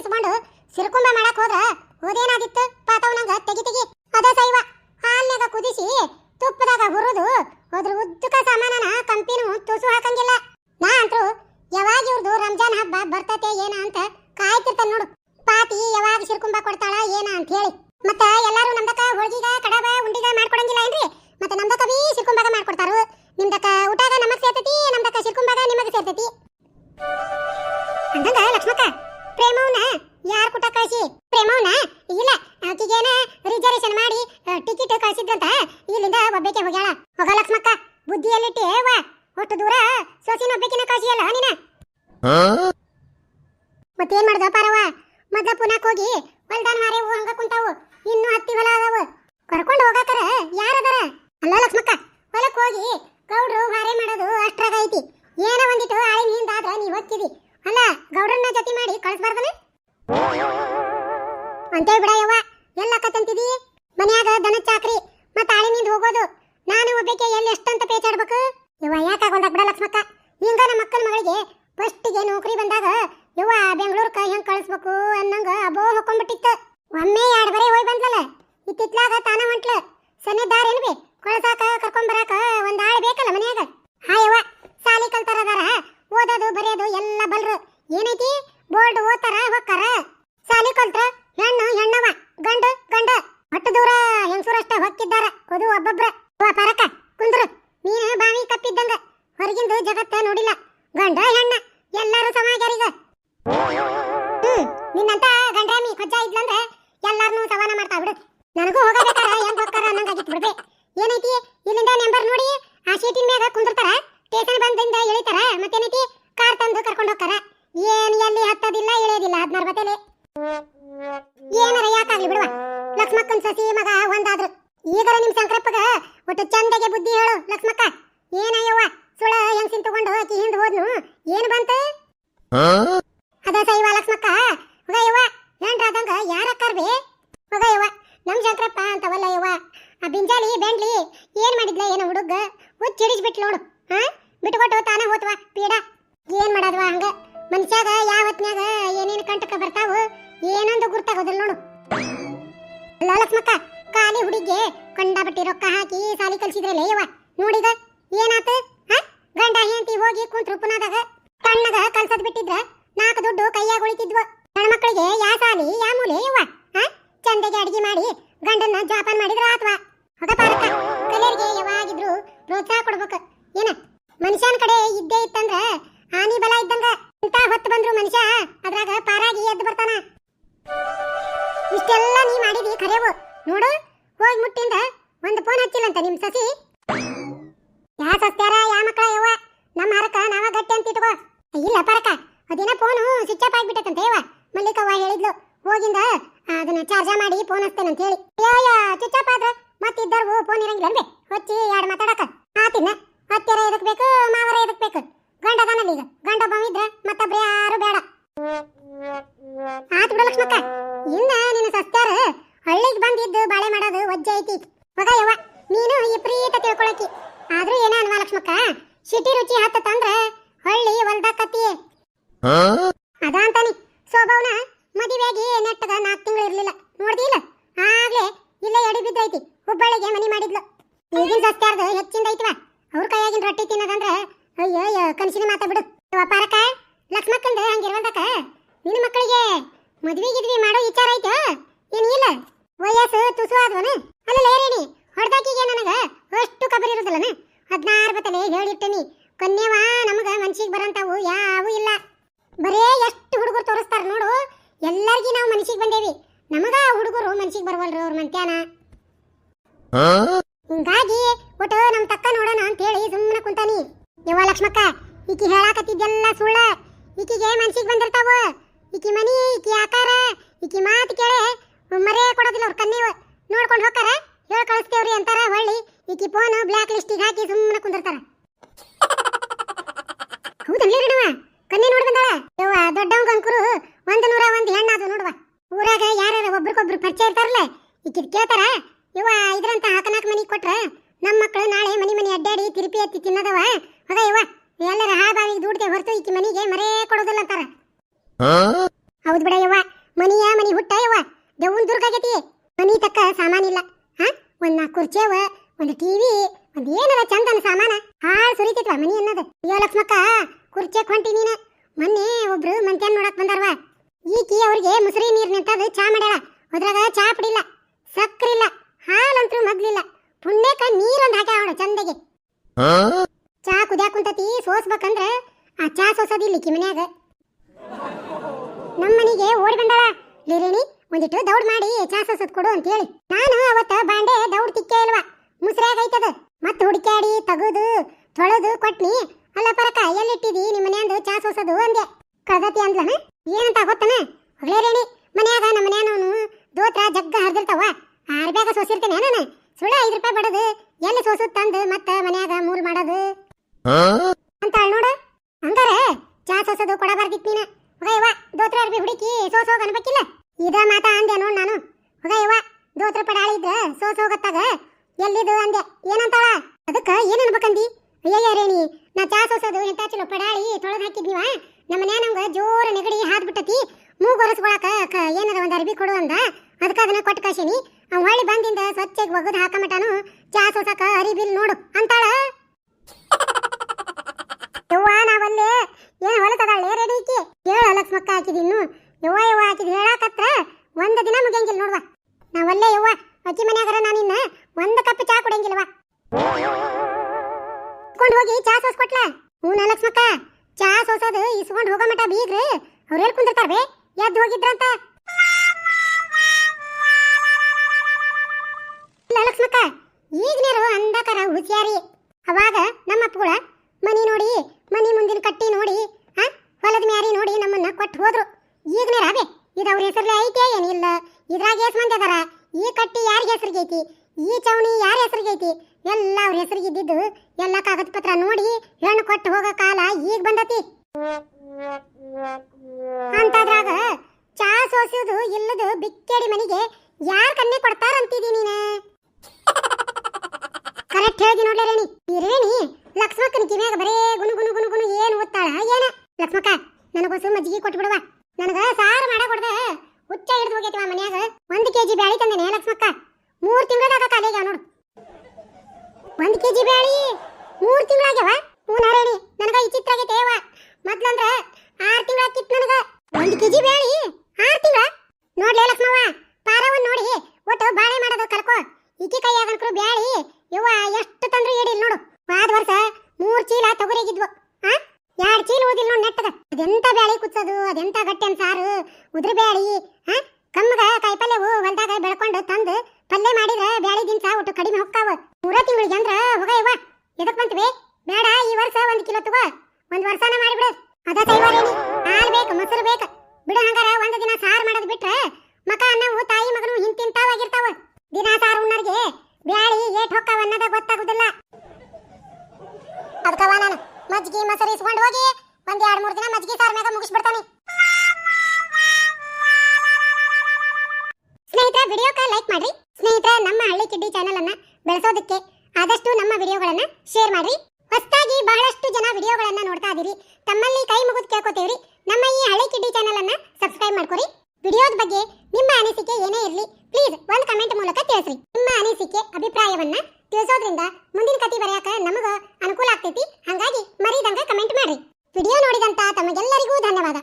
ಇಸ್ಕೊಂಡು ಸಿರ್ಕುಂಬ ಮಾಡಕ್ ಹೋದ್ರ ಓದೇನಾದಿತ್ತು ಪಾತವನಂಗ ತೆಗಿ ತೆಗಿ. ಅದ ಸೈವ. ಹಾಲ್ನಾಗ ಕುದಿಸಿ ತುಪ್ಪದಾಗ ಹುರಿದು ಅದ್ರ ಉದ್ದಕ ಸಾಮಾನನ ಕಂಪಿನು ತುಸು ಹಾಕಂಗಿಲ್ಲ. ನಾ ಅಂತೂ ಯಾವಾಗ ಇವ್ರದು ರಂಜಾನ್ ಹಬ್ಬ ಬರ್ತತೆ ಏನ ಅಂತ ಕಾಯ್ತಿರ್ತಾನೆ ನೋಡು. ಪಾತಿ ಯಾವಾಗ ಸಿರ್ಕುಂಬ ಕೊಡ್ತಾಳ ಏನ ಅಂತ ಹೇಳಿ. ಮತ್ತ ಎಲ್ಲರೂ ನಮ್ದಕ ಹೋಳಿಗೆ ಟಿಕೆಟ್ ಕಳಿಸಿದ್ರಂತ? ಇಲ್ಲಿಂದ ಒಬ್ಬಕ್ಕೆ ಹೋಗ್ಯಾಳ. ಹೋಗ ಲಕ್ಷ್ಮಕ್ಕ. ಬುದ್ಧಿಯಲ್ಲಿಟ್ಟಿ ವಾ. ಒಟ್ಟು ದೂರ ಸೊಸಿನ ಒಬ್ಬಕಿನ ಕಳಿಸಿಯಲ್ಲ ನೀನ? ಮತ್ತೇನ್ ಮಾಡ್ದ ಪಾರವ ಮೊದ್ಲ ಪುನಾಕ್ ಹೋಗಿ ಹೊಲ್ದಾನ ಮಾರಿ ಹಂಗ ಕುಂತಾವು. ಇನ್ನು ಹತ್ತಿ ಹೊಲ ಅದಾವು. ಕರ್ಕೊಂಡು ಹೋಗಾಕರ ಯಾರದಾರ? ಅಲ್ಲ ಲಕ್ಷ್ಮಕ್ಕ. ಹಿಂಗ ನಮ್ಮ ಮಕ್ಕಳ ಮಗಳಿಗೆ ಫಸ್ಟಿಗೆ ನೌಕರಿ ಬಂದಾಗ, ಯವ್ವ ಕೈ ಹೆಂಗ್ ಕಳಿಸ್ಬೇಕು ಅನ್ನಂಗ ಅಬೋ ಹೊಕ್ಕೊಂಡ್ಬಿಟ್ಟಿತ್ತು. ಒಮ್ಮೆ ಎರಡು ಬರೇ ಹೋಗಿ ಬಂದ್ಲಲ್ಲ ಇತ್ತಿತ್ಲಾಗ ತಾನ ಹೊಂಟ್ಲ. ಸನ್ನೆ ದಾರೇನು ಬಿ ಕಳ್ಸಾಕ ಕರ್ಕೊಂಬರಾಕ ಒಂದ್ ಆಳ್ ಬೇಕಲ್ಲ ಮನ್ಯಾಗ? ಹಾಯವ್ವ ಸಾಲಿ ಕಲ್ತಾರದಾರ ಓದೋದು, ಬರೆಯೋದು ಎಲ್ಲ ಬಲ್ರು. ಏನೈತಿ, ಬೋರ್ಡ್ ಓದ್ತಾರ, ಹೊಕ್ಕಾರ ಸಾಲಿ ಕಲ್ತ್ರ ಹೆಣ್ಣು ಹೆಣ್ಣವ ಗಂಡು ಗಂಡ ಒಟ್ಟು ದೂರ ಹೆಂಗಸೂರಷ್ಟ ಹೊಕ್ಕಿದ್ದಾರ ಅದು ಒಬ್ಬೊಬ್ರ ವಾ ಪರಕ ಕುಂದ್ರು ನೀನು ಬಾವಿ ಕಪ್ಪಿದ್ದಂಗ ಹೊರಗಿಂದು ಜಗತ್ತ ನೋಡಿಲ್ಲ ಗಂಡ ಹೆಣ್ಣ ಎಲ್ಲರೂ ಸಮಾಗ್ಯಾರೀಗ ಹ್ಮ್ ನಿನ್ನಂತ ಗಂಡ್ರಾಮಿ ಕೊಜ್ಜ ಇದ್ಲಂದ್ರೆ ಎಲ್ಲರನ್ನೂ ಸವಾನ ಮಾಡ್ತಾ ಬಿಡು. ನನಗೂ ಹೋಗಬೇಕಾರ ಹೆಂಗ್ ಹೋಗ್ತಾರ ಅನ್ನಂಗಾಗಿತ್ತು ಬಿಡ್ಬೇ ಏನೈತಿ? ಇಲ್ಲಿಂದ ನಂಬರ್ ನೋಡಿ ಆ ಸೀಟಿನ ಮ್ಯಾಗ ಕುಂದಿರ್ತಾರ. ಸ್ಟೇಷನ್ ಬಂದಿಂದ ಇಳಿತಾರ ಮತ್ತೇನೈತಿ? ಕಾರ್ ತಂದು ಕರ್ಕೊಂಡು ಹೋಗ್ತಾರ. ಏನ್ ಎಲ್ಲಿ ಹತ್ತದಿಲ್ಲ ಇಳಿಯೋದಿಲ್ಲ ಹದಿನಾರು ಬತ್ತಲೆ. ಏನಾರ ಯಾಕಾಗ್ಲಿ ಬಿಡುವ? ಲಕ್ಷ್ಮಕ್ಕನ ಸಸಿ ಮಗ ಒಂದಾದ್ರು. ಈಗರ ನಿಮ್ ಸಂಕ್ರಪ್ಪಗ ಒಟ್ಟು ಚಂದಗೆ ಬುದ್ಧಿ ಹೇಳು ಲಕ್ಷ್ಮಕ್ಕ. ಏನಯ್ಯವ್ವ ಸುಳ ಹೆಂಗ್ಸಿನ್ ತಗೊಂಡು ಆಕಿ ಹಿಂದ್ ಹೋದ್ನು? ಏನ್ ಬಂತ? ಅದ ಸೈವ ಲಕ್ಷ್ಮಕ್ಕ ಹೋಗಯ್ಯವ್ವ ಹೆಂಡ್ರಾದಂಗ ಯಾರ ಕರ್ಬಿ? ಹೋಗಯ್ಯವ್ವ ನಮ್ ಶಂಕರಪ್ಪ ಅಂತವಲ್ಲ ಯವ್ವ. ಆ ಬಿಂಜಾಲಿ, ಬೆಂಡ್ಲಿ, ಏನ್ ಮಾಡಿದ್ಲ ಏನೋ ಹುಡುಗ? ಬಿಟ್ ನೋಡು, ಹಾ? ಬಿಟ್ಕೊಟ್ಟು ತಾನ ಹೋತ್ವ, ಪೀಡ? ಏನ್ ಮಾಡದ್ವಾ ಹಂಗ? ಮನುಷ್ಯಾಗ ಯಾವ ಹೊತ್ನ್ಯಾಗ ಏನೇನ್ ಕಂಟಕ ಬರ್ತಾವು, ಏನೊಂದು ಗುರ್ತಾಗೋದಿಲ್ಲ ನೋಡು. ಲಕ್ಷ್ಮಕ್ಕ ಖಾಲಿ ಹುಡುಗಿಗೆ ಕಂಡಾಬಟ್ಟಿ ರೊಕ್ಕ ಹಾಕಿ ಸಾಲಿ ಕಲ್ಸಿದ್ರಲ್ಲ ಯವ್ವ? ನೋಡಿದ ಏನಾತ? ಫೋನು ಸ್ವಿಚ್ ಆಫ್ ಆಗ್ಬಿಟ್ಟಂತೆ ಯವ್ವ. ಮಲ್ಲಿಕವ್ವ ಹೇಳಿದ್ಲು. ಹೋಗಿಂದ ಅದನ್ನ ಚಾರ್ಜ ಮಾಡಿ ಫೋನ್ ಹಚ್ತೇನಂತ ಹೇಳಿ. ಅಯ್ಯ ಸ್ವಿಚ್ ಆಫ್ ಆದ್ರ ಮತ್ತಿದ್ದರ್ವು ಫೋನ್ ಇರಂಗಿಲ್ಲ ಅಲ್ವೇ? ಹೊಚ್ಚಿ ಎರಡು ಮಾತಾಡಕ. ಆತಿನ ಹತ್ತಿರ ಎದಕ್ ಬೇಕು, ಮಾವರ ಎದಕ್ ಬೇಕು? ಗಂಡ ಅದಾನಲ್ಲ ಈಗ. ಗಂಡ ಒಬ್ಬ ಇದ್ರೆ ಮತ್ತೊಬ್ರು ಯಾರು ಬೇಡ. ಆತ್ ಬಿಡು ಲಕ್ಷ್ಮಕ್ಕ. ಇನ್ನ ನಿನ್ನ ಸಸ್ತ್ಯಾರ ಹಳ್ಳಿಗೆ ಬಂದಿದ್ದು ಬಾಳೆ ಮಾಡೋದು ವಜ್ಜೆ ಐತಿ. ಮಗ ಯವ್ವ, ನೀನು ವಿಪರೀತ ತಿಳ್ಕೊಳಕಿ. ಆದ್ರೂ ಏನ ಅನ್ವಾ ಲಕ್ಷ್ಮಕ್ಕ? ಸಿಟಿ ರುಚಿ ಹತ್ತ ತಂದ್ರ ಹಳ್ಳಿ ಹೊಲ್ದಾಕತಿ ಅದ ಅಂತಾನಿ. ಸೋಬವ್ನ ಮದುವೆಯಾಗಿ ನೆಟ್ಟದ ನಾಲ್ಕು ತಿಂಗಳು ಇರಲಿಲ್ಲ. ನೋಡ್ದಿಲ್ಲ ಆಗ್ಲೇ ಇಲ್ಲೇ ಎಡಿ ಬಿದ್ದೈತಿ ಹುಬ್ಬಳ್ಳಿಗೆ ಮನಿ ಮಾಡಿದ್ಲು. ಈಗಿನ ಸಸ್ತ್ಯಾರ್ದು ಹೆಚ್ಚಿಂದ ಐತಿವ. ಅವ್ರ ಕೈಯಾಗಿನ ರೊಟ್ಟಿ ತಿನ್ನೋದಂದ್ರೆ ಅಯ್ಯೋ ಕನಸಿನ ಮಾತ ಬಿಡು. ವ್ಯಾಪಾರಕ್ಕ ಪಾರಕ, ಲಕ್ಷ್ಮಕ್ಕಂದ ಹಂಗಿರ್ವಲ್ದಕ ನಿನ್ನ ಮಕ್ಕಳಿಗೆ ಮದ್ವಿ ಗಿದ್ವಿ ಮಾಡೋ ವಿಚಾರ ಐತೆ? ಏನು ಇಲ್ಲ? ವಯಸ್ಸು ತುಸು ಆದ್ವನ? ಅಲ್ಲ ಲೇರೇಣಿ ಹೊಡೆದಾಕಿಗೆ ನನಗ ಅಷ್ಟು ಕಬರಿ ಇರೋದಿಲ್ಲನ? ಹದಿನಾರು ಬತ್ತಲೆ ಹೇಳಿಟ್ಟನಿ. ಕೊನ್ನೆವ ನಮಗ ಮನ್ಸಿಗೆ ಬರಂತಾವು ಯಾವು ಇಲ್ಲ. ಬರೇ ಎಷ್ಟು ಹುಡುಗರು ತೋರಿಸ್ತಾರೆ ನೋಡು. ಎಲ್ಲರಿಗೂ ನಾವು ಮನಸ್ಸಿಗೆ ಬಂದೇವಿ. ನಮಗ ಹುಡುಗರು ಮನಸ್ಸಿಗೆ ಬರವಲ್ರು ಅವ್ರ ಮಂತ್ಯಾನ. ಹಿಂಗಾಗಿ ಒಟ್ಟು ನಮ್ಮ ತಕ್ಕ ನೋಡೋಣ ಅಂತ ಹೇಳಿ ಸುಮ್ಮನೆ ಕುಂತಾನಿ. ಯವ್ವ ಲಕ್ಷ್ಮಕ್ಕ ಈಕಿ ಹೇಳಾಕತ್ತಿದ್ದೆಲ್ಲ ಸುಳ್ಳ. ಈಕಿಗೆ ಮನ್ಸಿಗೆ ಬಂದಿರ್ತಾವ. ಈಕಿ ಮನಿ ಈಕಿ ಆಕಾರ ಈಕಿ ಮಾತು ಕೇಳೆ ಮರೆ ಕೊಡೋದಿಲ್ಲ ಅವ್ರ ಕನ್ನಿ ನೋಡ್ಕೊಂಡು ಹೋಗ್ತಾರ ಹೇಳಿ ಕಳಿಸ್ತೇವ್ರಿ ಅಂತಾರ ಹೊಳ್ಳಿ. ಈಕಿ ಫೋನ್ ಬ್ಲಾಕ್ ಲಿಸ್ಟಿಗೆ ಹಾಕಿ ಸುಮ್ಮನೆ ಕುಂದಿರ್ತಾರ. ಹೌದನ್ಲೇ ರೇಣವ ಕನ್ನೆ ನೋಡಿ ಬಂದಾಳ ಯವ್ವ ದೊಡ್ಡವಂಗ ಅಂಕುರು ಒಂದ್ ನೂರ ಒಂದ್ ಹೆಣ್ಣಾದು ನೋಡುವ ಊರಾಗ ಯಾರ್ಯಾರ ಒಬ್ರಿಗೊಬ್ರು ಪರಿಚಯ ಇರ್ತಾರಲ್ಲ ಈಕಿದ್ ಕೇಳ್ತಾರ? ಇವ ಇದ್ರಂತ ಹಾಕನಾಕ್ ಮನಿ ಕೊಟ್ರ ನಮ್ಮ ಮಕ್ಕಳು ನಾಳೆ ಮನಿ ಮನಿ ಅಡ್ಡಾಡಿ ತಿರುಪಿ ಎತ್ತಿ ತಿನ್ನದವ. ಅದ ಇವ ಎಲ್ಲರ ಹಾ ಬಾವಿಗೆ ದುಡ್ದೆ ಹೊರತು ಈಕಿ ಮನಿಗೆ ಮರೇ ಕೊಡೋದಿಲ್ಲ ಅಂತಾರ. ಹೌದ್ ಬಿಡ ಯವ್ವ, ಮನಿಯ ಮನಿ ಹುಟ್ಟ ಯವ್ವ. ದೆವ್ವನ್ ದುರ್ಗಾಗೈತಿ ಮನಿ ತಕ್ಕ ಸಾಮಾನಿಲ್ಲ ಹಾ, ಒಂದ್ ನಾಲ್ಕು ಕುರ್ಚೇವ ಒಂದು ಟಿವಿ ಒಂದ್ ಏನಾರ ಚಂದನ ಸಾಮಾನ. ಹಾಳ್ ಸುರಿತೈತ್ವ ಮನಿ ಅನ್ನೋದು. ಅಯ್ಯೋ, ಲಕ್ಷ್ಮಕ್ಕ, ಕುರ್ಚೆ ಹೊಂಟಿ ನೀನ. ಮೊನ್ನೆ ಒಬ್ರು ಮಂತ್ಯಾನ್ ನೋಡಕ್ ಬಂದಾರವ. ಈಕಿ ಅವ್ರಿಗೆ ಮುಸುರಿ ನೀರ್ ನಿಂತದ ಚಾ ಮಾಡ್ಯಾಳ. ಅದ್ರಾಗ ಚಾ ಚಾ ಕುದ್ಯಾಕ ಕುಂತತಿ, ಸೋಸ್ಬೇಕಂದ್ರ ಆ ಚಾ ಸೋಸೋದಿಲ್ಲ ಈಕಿ ಮನ್ಯಾಗ. ನಮ್ಮ ಮನೆಗೆ ಓಡಿ ಬಂದಾಳ. ಲಿರೇಣಿ ಒಂದಿಟ್ಟು ದೌಡ್ ಮಾಡಿ ಚಾ ಸೋಸದ್ ಕೊಡು ಅಂತ ಹೇಳಿ ನಾನು ಅವತ್ತ ಬಾಂಡೆ ದೌಡ್ ತಿಕ್ಕೆ ಇಲ್ವಾ? ಮುಸ್ರ್ಯಾಗ ಐತದ. ಮತ್ ಹುಡುಕ್ಯಾಡಿ, ತಗದು, ತೊಳೆದು, ಕೊಟ್ನಿ ಅಲ್ಲ ಪರಕ ಎಲ್ಲಿಟ್ಟಿದಿ ನಿಮ್ಮ ಮನ್ಯಾಂದು ಚಾ ಸೋಸೋದು ಅಂದೆ ಕಳ್ದತಿ ಅಂದ್ಲನ ಏನಂತ ಗೊತ್ತನ ಹೊಗಳೇ ರೇಣಿ ಮನ್ಯಾಗ ನಮ್ಮ ಮನ್ಯಾನವನು ದೋತ್ರ ಜಗ್ಗ ಹರಿದಿರ್ತಾವ ಆರ್ ಬ್ಯಾಗ ಸೋಸಿರ್ತೇನೆ ನಾನು ಸುಳ್ಳ ಐದು ರೂಪಾಯಿ ಬಡದು ಎಲ್ಲಿ ಸೋಸು ತಂದು ಮತ್ತ ಮನ್ಯಾಗ ಮೂಲ್ ಮಾಡೋದು. ಅಂತ ನೋಡ. ಹಂಗಾರೆ ಚಾ ಸೋಸೋದು ಕೊಡಬಾರ್ದಿತ್ ನೀನ. ಹೊಗಯ್ಯವ್ವ ದೋತ್ರ ಅರ್ಬಿ ಹುಡುಕಿ ಸೋಸ್ ಹೋಗ ಅನ್ಬೇಕಿಲ್ಲ. ಇದ ಮಾತ ಅಂದೆ ನೋಡ್ ನಾನು. ಹೊಗಯ್ಯವ್ವ ದೋತ್ರ ಪಡಾಳಿ ಇದ್ರ ಸೋಸ್ ಹೋಗತ್ತಾಗ ಎಲ್ಲಿದು ಅಂದೆ. ಏನಂತಾಳ? ಅದಕ್ಕ ಏನ್ ಅನ್ಬೇಕಂದಿ? ಅಯ್ಯಯ್ಯ ರೇಣಿ ನಾ ಚಾ ಸೋಸೋದು ಎಂತ ಚಲೋ ಪಡಾಳಿ ತೊಳೆದು ಹಾಕಿದ್ನಿವ ನಮ್ಮ ಮನ್ಯಾಗ ನಮ್ಗ ಜೋರ ನೆಗಡಿ ಹಾದ್ ಬಿಟ್ಟತಿ ಮೂಗ್ ಒರೆಸ್ಕೊಳಕ ಏನದ ಒಂದ್ ಅರ್ಬಿ ಕೊಡು ಅಂದ. ಅದಕ್ಕ ಅದನ್ನ ಕೊಟ್ಟು ಕಳ್ಸೀನಿ. ಹೊಳ್ಳಿ ಬಂದಿಂದ ಸ್ವಚ್ಛಗೆ ಒಗದ್ ಹಾಕಮಟನು ಚಾ ಸೋಸಕ ಅರಿಬಿಲ್ ನೋಡು, ಅಂತಾಳ. ಯವ್ವ, ನಾವಲ್ಲೇ ಏನ್ ಹೊಲತದಾಳೆ ರೆಡಿಕಿ ಹೇಳ ಲಕ್ಷ್ಮಕ್ಕ ಹಾಕಿದಿ ಇನ್ನು. ಯವ್ವ ಯವ್ವ ಹಾಕಿದ್ ಹೇಳಾಕತ್ರ, ಒಂದ್ ದಿನ ಮುಗಿಯಂಗಿಲ್ಲ ನೋಡ್ವಾ. ನಾವಲ್ಲೇ, ಯವ್ವ, ಅಕ್ಕಿ ಮನ್ಯಾಗರ ನಾನಿನ್ನ ಒಂದ್ ಕಪ್ ಚಾ ಕುಡಿಯಂಗಿಲ್ವಾ ಇಸ್ಕೊಂಡ್ ಹೋಗಿ ಚಾ ಸೋಸ್ಕೊಟ್ಲ ಹ್ಞೂ ಲಕ್ಷ್ಮಕ್ಕ. ಚಾ ಸೋಸೋದು ಇಸ್ಕೊಂಡು ಹೋಗೋ ಮಟ ಬೀಗ್ರಿ. ಅವ್ರು ಹೇಳ್ಕೊಂಡಿರ್ತಾರ ಬೇ, ಎದ್ದು ಹೋಗಿದ್ರಂತ. ಲಕ್ಷ್ಮಕ್ಕ ಈಗಿನರು ಅಂದಕರ ಹುಷಿಯಾರಿ ಅವಾಗ ನಮ್ಮ ಅಪ್ಪಗಳ ಮನಿ ನೋಡಿ, ಮನಿ ಮುಂದಿನ ಕಟ್ಟಿ ನೋಡಿ, ಆ, ಹೊಲದ ಮ್ಯಾರಿ ನೋಡಿ ನಮ್ಮನ್ನ ಕೊಟ್ಟು ಹೋದ್ರು. ಈಗಿನರ ರಾಬೆ ಇದು ಅವ್ರ ಹೆಸರಲ್ಲಿ ಐತೆ ಏನಿಲ್ಲ ಇದ್ರಾಗ ಎಸ್ ಮಂದಿ ಅದಾರ. ಈ ಕಟ್ಟಿ ಯಾರ ಹೆಸರಿಗೆ ಐತಿ ಈ ಚೌಣಿ ಯಾರ ಹೆಸರಿಗೆ ಐತಿ ಎಲ್ಲ ಅವ್ರ ಹೆಸರಿಗೆ ಇದ್ದಿದ್ದು ಎಲ್ಲ ಕಾಗದ ಪತ್ರ ನೋಡಿ ಹೆಣ್ಣು ಕೊಟ್ಟು ಹೋಗೋ ಕಾಲ ಈಗ ಬಂದತಿ. ಅಂತದ್ರಾಗ ಚಾ ಸೋಸೋದು, ಇಲ್ಲದು, ಬಿಕ್ಕೇಡಿ ಮನೆಗೆ ಯಾರ್ ಕನ್ನೆ ಕೊಡ್ತಾರಂತಿದಿ ನೀನ ಕರೆಕ್ಟ್ ಹೇಳಿ ನೋಡ್ಲೆ ರೇಣಿ ಈ ರೇಣಿ ಲಕ್ಷ್ಮಕ್ಕನ ಕಿವ್ಯಾಗ ಬರೇ ಗುನು ಗುನು ಗುನು ಗುನು ಏನ್ ಓದ್ತಾಳ ಏನ ಲಕ್ಷ್ಮಕ್ಕ ನನಗೊಸು ಮಜ್ಜಿಗೆ ಕೊಟ್ಬಿಡುವ ನನಗ ಸಾರು ಮಾಡ ಕೊಡ್ದ ಹುಚ್ಚ ಹಿಡಿದು ಹೋಗೈತಿವ ಮನ್ಯಾಗ ಒಂದ್ ಕೆಜಿ ಬ್ಯಾಳಿ ತಂದೇನೆ ಲಕ್ಷ್ಮಕ್ಕ ಮೂರ್ ತಿಂಗಳದಾಗ ಕಾಲೇಗ ನೋಡು ಒಂದ್ ಕೆಜಿ ಬ್ಯಾಳಿ ಮೂರ್ ತಿಂಗಳಾಗ್ಯವ ಹೂ ನಾರಾಯಣಿ, ನನಗ ಈ ಚಿತ್ರ ಆಗೈತೆ, ಯವ್ವ. ಮೊದ್ಲಂದ್ರ ಆರ್ ತಿಂಗಳ ಕಿತ್ ನನಗ. ಒಂದ್ ಕೆಜಿ ಬ್ಯಾಳಿ ಆರ್ ತಿಂಗಳ? ನೋಡ್ಲೇ ಲಕ್ಷ್ಮವ್ವ, ಪಾರವನ್ ನೋಡಿ, ಒಟ್ಟು ಬಾಳೆ ಮಾಡೋದು ಈಕೆ ಕೈ ಕೈಯಾಗನ್ಕರು ಬ್ಯಾಳಿ, ಯವ್ವ, ಎಷ್ಟು ತಂದ್ರು ಏಡಿಲ್ ನೋಡು. ಆದ ವರ್ಷ ಮೂರ್ ಚೀಲ ತೊಗರಿಗಿದ್ವು ಆ? ಎರಡು ಚೀಲ ಓದಿಲ್ಲ ನೋಡ್ ನೆಟ್ಟದ ಅದೆಂತ ಬ್ಯಾಳಿ ಕುಚ್ಚೋದು, ಅದೆಂತ ಗಟ್ಟೆನ್ ಸಾರು, ಉದ್ರ ಬ್ಯಾಳಿ, ಆ? ಕಮ್ಮಗ ಕಾಯಿಪಲ್ಯವು ಹೊಲ್ದಾಗ ಬೆಳ್ಕೊಂಡು ತಂದು ಪಲ್ಯ ಮಾಡಿದ್ರ ಬ್ಯಾಳಿ ಸಾ ಒಟ್ಟು ಕಡಿಮೆ ಹೊಕ್ಕಾವ. ಮೂರ ತಿಂಗಳಿಗೆ ಅಂದ್ರ ಹೋಗ ಯವ್ವ ಎದಕ್ ಬಂತ್ವಿ? ಬೇಡ, ಈ ವರ್ಷ ಒಂದ್ ಕಿಲೋ ತಗೋ. ಒಂದ್ ವರ್ಷನ ಮಾಡಿಬಿಡು. ಅದ ತೈವಾರೇನಿ ಹಾಲ್ ಬೇಕು, ಮೊಸರು ಬೇಕು. ಬಿಡು ಹಂಗಾರ, ಒಂದ್ ದಿನ ಸಾರ್ ಮಾಡೋದ್ ಬಿಟ್ರೆ ಮಕ, ಅನ್ನವು, ತಾಯಿ, ಮಗನು ಹಿಂತಿಂತಾವಾಗಿರ್ತಾವ. ದಿನ ಸಾರ್ ಉಣ್ಣರ್ಗೆ ಬ್ಯಾಳಿ, ಏಟ್ ಹೊಕ್ಕಾವ ಅನ್ನೋದ ಗೊತ್ತಾಗುದಿಲ್ಲ. ಅದಕ್ಕವ ನಾನು ಮಜ್ಜಿಗೆ, ಮೊಸರು ಇಸ್ಕೊಂಡು ಹೋಗಿ ಒಂದ್ ಎರಡ್ ಮೂರ್ ದಿನ ಮಜ್ಜಿಗೆ ಸಾರ್ ಮ್ಯಾಗ ಮುಗಿಸ್ಬಿಡ್ತಾನೆ. ಸ್ನೇಹಿತರೆ ವಿಡಿಯೋಕ್ಕೆ ಲೈಕ್ ಮಾಡ್ರಿ. ಸ್ನೇಹಿತರೆ, ನಮ್ಮ ಹಳ್ಳಿ ಕಿಡ್ಡಿ ಚಾನೆಲ್ ಅನ್ನ ಬೆಳೆಸೋದಕ್ಕೆ ಆದಷ್ಟು ನಮ್ಮ ವಿಡಿಯೋಗಳನ್ನು ಶೇರ್ ಮಾಡ್ರಿ. ಹೊಸದಾಗಿ ಬಹಳಷ್ಟು ಜನ ವಿಡಿಯೋಗಳನ್ನು ನೋಡ್ತಾ ಇದೀರಿ. ತಮ್ಮಲ್ಲಿ ಕೈ ಮುಗಿದು ಕೇಳ್ಕೊತೇವ್ರಿ. ನಮ್ಮ ಈ ಹಳೆ ಕಿಡ್ಡಿ ಚಾನೆಲ್ ಅನ್ನ ಸಬ್ಸ್ಕ್ರೈಬ್ ಮಾಡ್ಕೊರಿ. ವಿಡಿಯೋದ ಬಗ್ಗೆ ನಿಮ್ಮ ಅನಿಸಿಕೆ ಏನೇ ಇರಲಿ ಪ್ಲೀಸ್ ಒಂದು ಕಮೆಂಟ್ ಮೂಲಕ ತಿಳಿಸ್ರಿ. ನಿಮ್ಮ ಅನಿಸಿಕೆ, ಅಭಿಪ್ರಾಯವನ್ನ ತಿಳಿಸೋದ್ರಿಂದ ಮುಂದಿನ ಕತೆ ಬರೆಯಕ ನಮಗ ಅನುಕೂಲ ಆಗ್ತೈತಿ. ಹಾಗಾಗಿ ಮರಿದಂಗ ಕಮೆಂಟ್ ಮಾಡ್ರಿ. ವಿಡಿಯೋ ನೋಡಿದಂತ ತಮಗೆಲ್ಲರಿಗೂ ಧನ್ಯವಾದ.